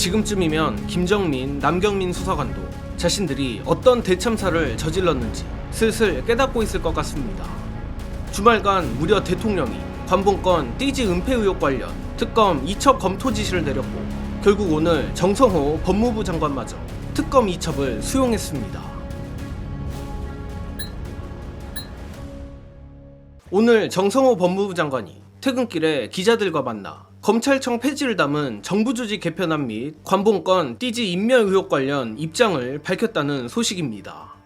지금쯤이면 김정민, 남경민 수사관도 자신들이 어떤 대참사를 저질렀는지 슬슬 깨닫고 있을 것 같습니다. 주말간 무려 대통령이 관봉권 띠지 은폐 의혹 관련 특검 2첩 검토 지시를 내렸고 결국 오늘 정성호 법무부 장관마저 특검 2첩을 수용했습니다. 오늘 정성호 법무부 장관이 퇴근길에 기자들과 만나 검찰청 폐지를 담은 정부 조직 개편안 및 관봉권 띠지 인멸 의혹 관련 입장을 밝혔다는 소식입니다.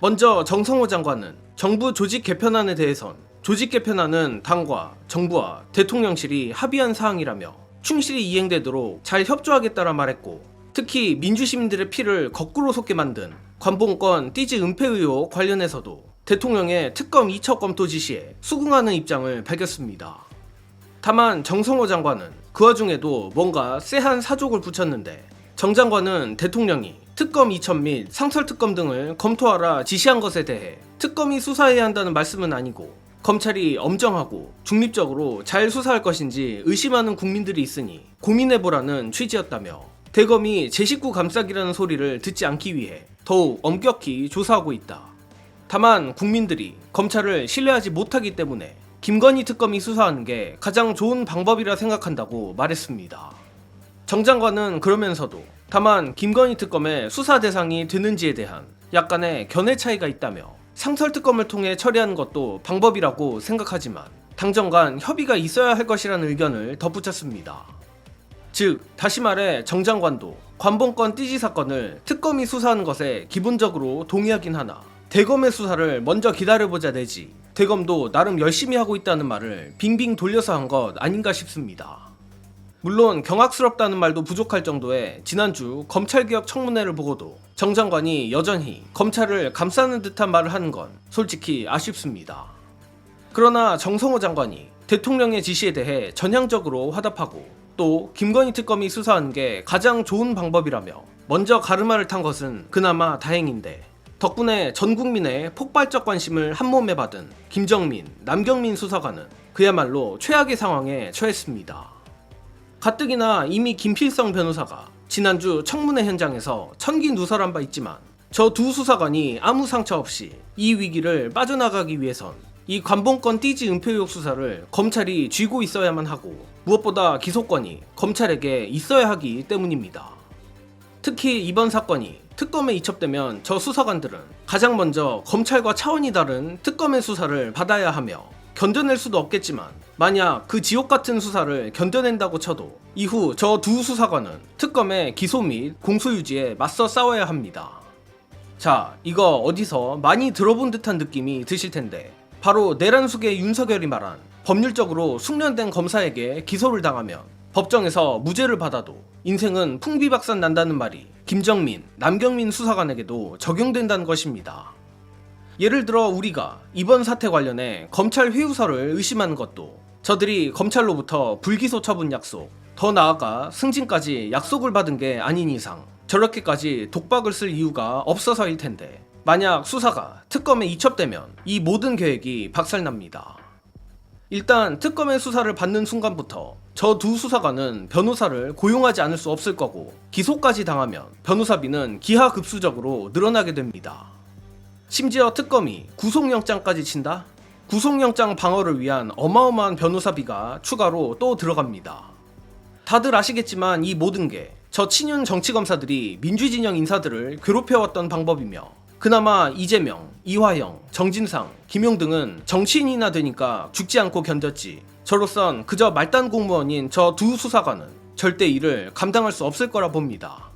먼저 정성호 장관은 정부 조직 개편안에 대해선 조직 개편안은 당과 정부와 대통령실이 합의한 사항이라며 충실히 이행되도록 잘 협조하겠다라 말했고 특히 민주시민들의 피를 거꾸로 솟게 만든 관봉권 띠지 은폐 의혹 관련해서도 대통령의 특검 2첩 검토 지시에 수긍하는 입장을 밝혔습니다. 다만 정성호 장관은 그 와중에도 뭔가 쎄한 사족을 붙였는데 정 장관은 대통령이 특검 2첩 및 상설 특검 등을 검토하라 지시한 것에 대해 특검이 수사해야 한다는 말씀은 아니고 검찰이 엄정하고 중립적으로 잘 수사할 것인지 의심하는 국민들이 있으니 고민해보라는 취지였다며 대검이 제 식구 감싸기라는 소리를 듣지 않기 위해 더욱 엄격히 조사하고 있다. 다만 국민들이 검찰을 신뢰하지 못하기 때문에 김건희 특검이 수사하는 게 가장 좋은 방법이라 생각한다고 말했습니다. 정 장관은 그러면서도 다만 김건희 특검의 수사 대상이 되는지에 대한 약간의 견해 차이가 있다며 상설 특검을 통해 처리하는 것도 방법이라고 생각하지만 당정 간 협의가 있어야 할 것이라는 의견을 덧붙였습니다. 즉 다시 말해 정 장관도 관봉권 띠지 사건을 특검이 수사하는 것에 기본적으로 동의하긴 하나 대검의 수사를 먼저 기다려보자 내지 대검도 나름 열심히 하고 있다는 말을 빙빙 돌려서 한 것 아닌가 싶습니다. 물론 경악스럽다는 말도 부족할 정도의 지난주 검찰개혁 청문회를 보고도 정 장관이 여전히 검찰을 감싸는 듯한 말을 하는 건 솔직히 아쉽습니다. 그러나 정성호 장관이 대통령의 지시에 대해 전향적으로 화답하고 또 김건희 특검이 수사하는 게 가장 좋은 방법이라며 먼저 가르마를 탄 것은 그나마 다행인데 덕분에 전 국민의 폭발적 관심을 한몸에 받은 김정민, 남경민 수사관은 그야말로 최악의 상황에 처했습니다. 가뜩이나 이미 김필성 변호사가 지난주 청문회 현장에서 천기 누설한 바 있지만 저 두 수사관이 아무 상처 없이 이 위기를 빠져나가기 위해선 이 관봉권 띠지 은폐 의혹 수사를 검찰이 쥐고 있어야만 하고 무엇보다 기소권이 검찰에게 있어야 하기 때문입니다. 특히 이번 사건이 특검에 이첩되면 저 수사관들은 가장 먼저 검찰과 차원이 다른 특검의 수사를 받아야 하며 견뎌낼 수도 없겠지만 만약 그 지옥 같은 수사를 견뎌낸다고 쳐도 이후 저 두 수사관은 특검의 기소 및 공소 유지에 맞서 싸워야 합니다. 자, 이거 어디서 많이 들어본 듯한 느낌이 드실 텐데 바로 내란숙의 윤석열이 말한 법률적으로 숙련된 검사에게 기소를 당하면 법정에서 무죄를 받아도 인생은 풍비박산 난다는 말이 김정민, 남경민 수사관에게도 적용된다는 것입니다. 예를 들어 우리가 이번 사태 관련해 검찰 회유서를 의심하는 것도 저들이 검찰로부터 불기소 처분 약속, 더 나아가 승진까지 약속을 받은 게 아닌 이상 저렇게까지 독박을 쓸 이유가 없어서일 텐데 만약 수사가 특검에 이첩되면 이 모든 계획이 박살납니다. 일단 특검의 수사를 받는 순간부터 저 두 수사관은 변호사를 고용하지 않을 수 없을 거고 기소까지 당하면 변호사비는 기하급수적으로 늘어나게 됩니다. 심지어 특검이 구속영장까지 친다? 구속영장 방어를 위한 어마어마한 변호사비가 추가로 또 들어갑니다. 다들 아시겠지만 이 모든 게 저 친윤 정치검사들이 민주진영 인사들을 괴롭혀왔던 방법이며 그나마 이재명, 이화영, 정진상, 김용 등은 정치인이나 되니까 죽지 않고 견뎠지. 저로선 그저 말단 공무원인 저 두 수사관은 절대 이를 감당할 수 없을 거라 봅니다.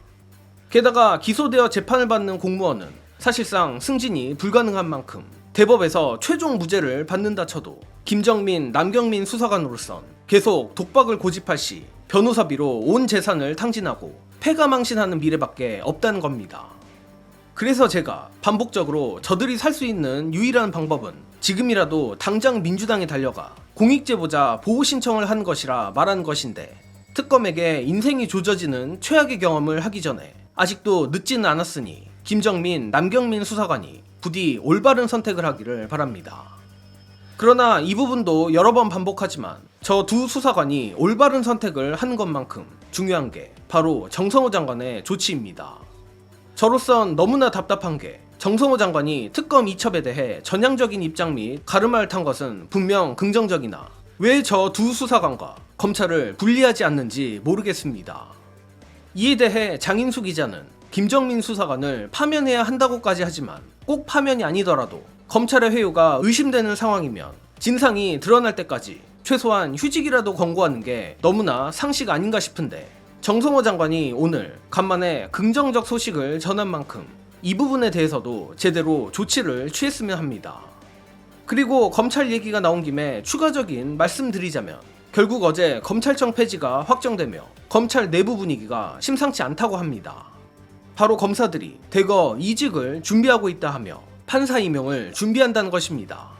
게다가 기소되어 재판을 받는 공무원은 사실상 승진이 불가능한 만큼 대법에서 최종 무죄를 받는다 쳐도 김정민, 남경민 수사관으로선 계속 독박을 고집할 시 변호사비로 온 재산을 탕진하고 패가망신하는 미래밖에 없다는 겁니다. 그래서 제가 반복적으로 저들이 살 수 있는 유일한 방법은 지금이라도 당장 민주당에 달려가 공익제보자 보호 신청을 한 것이라 말한 것인데 특검에게 인생이 조져지는 최악의 경험을 하기 전에 아직도 늦지는 않았으니 김정민, 남경민 수사관이 부디 올바른 선택을 하기를 바랍니다. 그러나 이 부분도 여러 번 반복하지만 저 두 수사관이 올바른 선택을 한 것만큼 중요한 게 바로 정성호 장관의 조치입니다. 저로선 너무나 답답한 게 정성호 장관이 특검 이첩에 대해 전향적인 입장 및 가름을 탄 것은 분명 긍정적이나 왜 저 두 수사관과 검찰을 분리하지 않는지 모르겠습니다. 이에 대해 장인수 기자는 김정민 수사관을 파면해야 한다고까지 하지만 꼭 파면이 아니더라도 검찰의 회유가 의심되는 상황이면 진상이 드러날 때까지 최소한 휴직이라도 권고하는 게 너무나 상식 아닌가 싶은데 정성호 장관이 오늘 간만에 긍정적 소식을 전한 만큼 이 부분에 대해서도 제대로 조치를 취했으면 합니다. 그리고 검찰 얘기가 나온 김에 추가적인 말씀드리자면 결국 어제 검찰청 폐지가 확정되며 검찰 내부 분위기가 심상치 않다고 합니다. 바로 검사들이 대거 이직을 준비하고 있다 하며 판사 임용을 준비한다는 것입니다.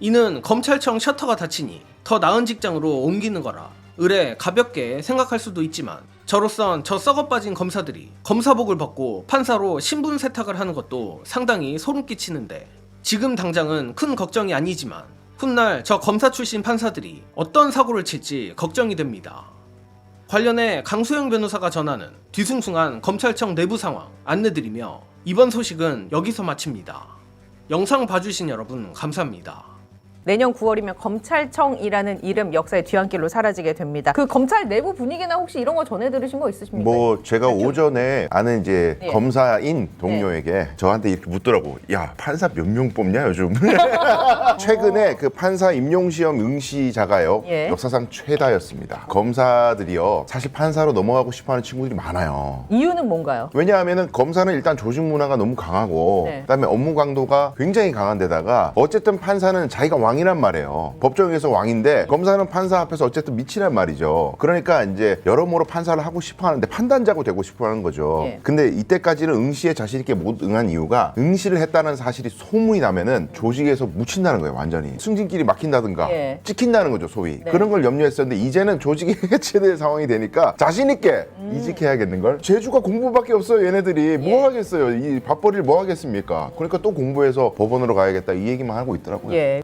이는 검찰청 셔터가 닫히니 더 나은 직장으로 옮기는 거라 의뢰 가볍게 생각할 수도 있지만 저로선 저 썩어 빠진 검사들이 검사복을 벗고 판사로 신분 세탁을 하는 것도 상당히 소름 끼치는데 지금 당장은 큰 걱정이 아니지만 훗날 저 검사 출신 판사들이 어떤 사고를 칠지 걱정이 됩니다. 관련해 강소영 변호사가 전하는 뒤숭숭한 검찰청 내부 상황 안내드리며 이번 소식은 여기서 마칩니다. 영상 봐주신 여러분 감사합니다. 내년 9월이면 검찰청이라는 이름 역사의 뒤안길로 사라지게 됩니다. 그 검찰 내부 분위기나 혹시 이런 거 전해 들으신 거 있으십니까? 뭐 제가 오전에 아는 이제 예. 검사인 동료에게 저한테 이렇게 묻더라고. 야 판사 몇 명 뽑냐 요즘? 최근에 그 판사 임용 시험 응시자가요 예. 역사상 최다였습니다. 검사들이요 사실 판사로 넘어가고 싶어하는 친구들이 많아요. 이유는 뭔가요? 왜냐하면은 검사는 일단 조직 문화가 너무 강하고 네. 그다음에 업무 강도가 굉장히 강한 데다가 어쨌든 판사는 자기가 왕 이란 말이에요. 법정에서 왕인데 검사는 판사 앞에서 어쨌든 미치란 말이죠. 그러니까 이제 여러모로 판사를 하고 싶어 하는데 판단자고 되고 싶어 하는 거죠. 예. 근데 이때까지는 응시에 자신 있게 못 응한 이유가 응시를 했다는 사실이 소문이 나면은 조직에서 묻힌다는 거예요, 완전히. 승진길이 막힌다든가 예. 찍힌다는 거죠, 소위. 네. 그런 걸 염려했었는데 이제는 조직이 해체될 상황이 되니까 자신 있게 이직해야겠는 걸. 제주가 공부밖에 없어요, 얘네들이. 뭐 예. 하겠어요? 이 밥벌이를 뭐 하겠습니까? 그러니까 또 공부해서 법원으로 가야겠다 이 얘기만 하고 있더라고요. 예.